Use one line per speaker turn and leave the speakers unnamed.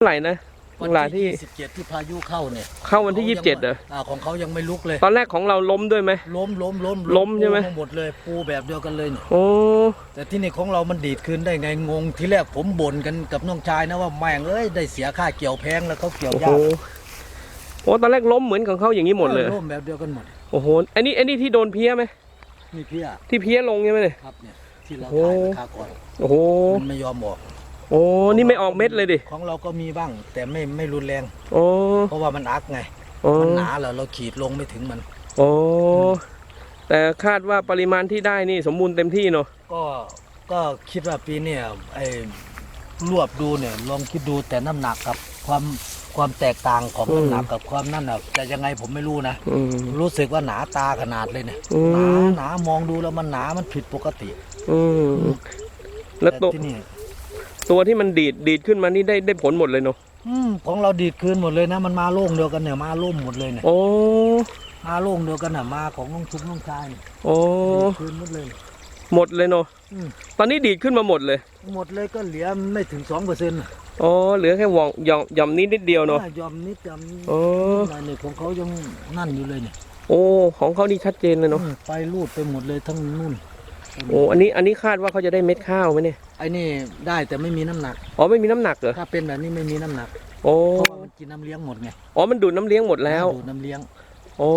เท่าไหร่นะ
วัน
เวลาที่
ที่27ที่พายุเข้าเนี่ย
เข้าวันที่
ขา
ยี่สิบเจ็ดเหรอ
อ่าของเขายังไม่ลุกเลย
ตอนแรกของเราล้มด้วยไหม
ล้มล้มล้ม
ล้มใช่ไหม
ปูาหมดเลยปูแบบเดียวกันเลยเนี่ย
โอ้
แต่ที่นี่ของเรามันดีดคืนได้ไงงงที่แรกผมบ่นกันกับน้องชายนะว่าแม่งเอ้ยได้เสียค่าเกี่ยวแพงแล้วเขาเกี่ยว
โอ้
ยา
โห
ก
โอ้ตอนแรกล้มเหมือนของเขาอย่างนี้หมดเลย
ร่มแบบเดียวกันหมด
โอ้โหอันนี้อันนี้ที่โดนเพี้ยไหม
นี่เพี่ย
ที่เพี้ยลงใช่ไหมเนี่ย
ครับเนี่ยที่เรา
โอ้
ถ่ายราคาก่อน
โอ้โห
มันไม่ยอมบอก
โอ้นี่ไม่ออกเม็ดเลยดิ
ของเราก็มีบ้าง แต่ไม่ไม่รุนแรง
โอ้
เพราะว่ามันอักไง
โอ้
มันหนาแล้วเราขีดลงไม่ถึงมัน
โอ้แต่คาดว่าปริมาณที่ได้นี่สมบูรณ์เต็มที่เนาะ
ก็ก็คิดว่าปีเนี่ยไอ้รวบดูเนี่ยลองคิดดูแต่น้ำหนักกับความความแตกต่างของน้ำหนักกับความนั่นน่ะจะยังไงผมไม่รู้นะ
อืม
รู้สึกว่าหนาตาขนาดเลยเนี่ย
อื
หนาม หนามองดูแล้วมันหนามันผิดปกติ
อืมแล้วตัว
ต่ที่นี่
ตัวที่มันดีดดีดขึ้นมานี่ได้ได้ผลหมดเลยเนาะ
อืมของเราดีดคืนหมดเลยนะ มันมาโล่งเดียวกันเนี่ยมาล่มหมดเลยเนี่ย
โอ้
มาโล่งเดียวกันน่ะมาของน้องชุบน้องชายเนี่ย
โอ้
ดีดคืนหมดเลย
หมดเลยเนาะ
อืม
ตอนนี้ดีดขึ้นมาหมดเลย
หมดเลยก็เหลือไม่ถึงสองเปอร์เซ็นต์
อ๋อเหลือแค่หว่องหย่อมหย่อมนิดนิดเดียวเนาะ
ยอมนิดยอม
โอ้
อะไรเนี่ยของเขายังนั่นอยู่เลยเนี่ย
โอ้ของเขานี่ชัดเจนเลยเนาะ
อืมไปรูดไปหมดเลยทั้งนู่น
โอ้อันนี้อันนี้คาดว่าเขาจะได้เม็ดข้าวไหมเนี่ย
ไอ้นี่ได้แต่ไม่มีน้ำหนัก
อ๋อไม่มีน้ำหนักเหรอ
ถ้าเป็นแบบนี้ไม่มีน้ำหนัก
โอ้
เพราะว่ามันกินน้ำเลี้ยงหมดไง
อ๋อมันดูดน้ำเลี้ยงหมดแล้ว
ดูดน้ำเลี้ยง
โอ้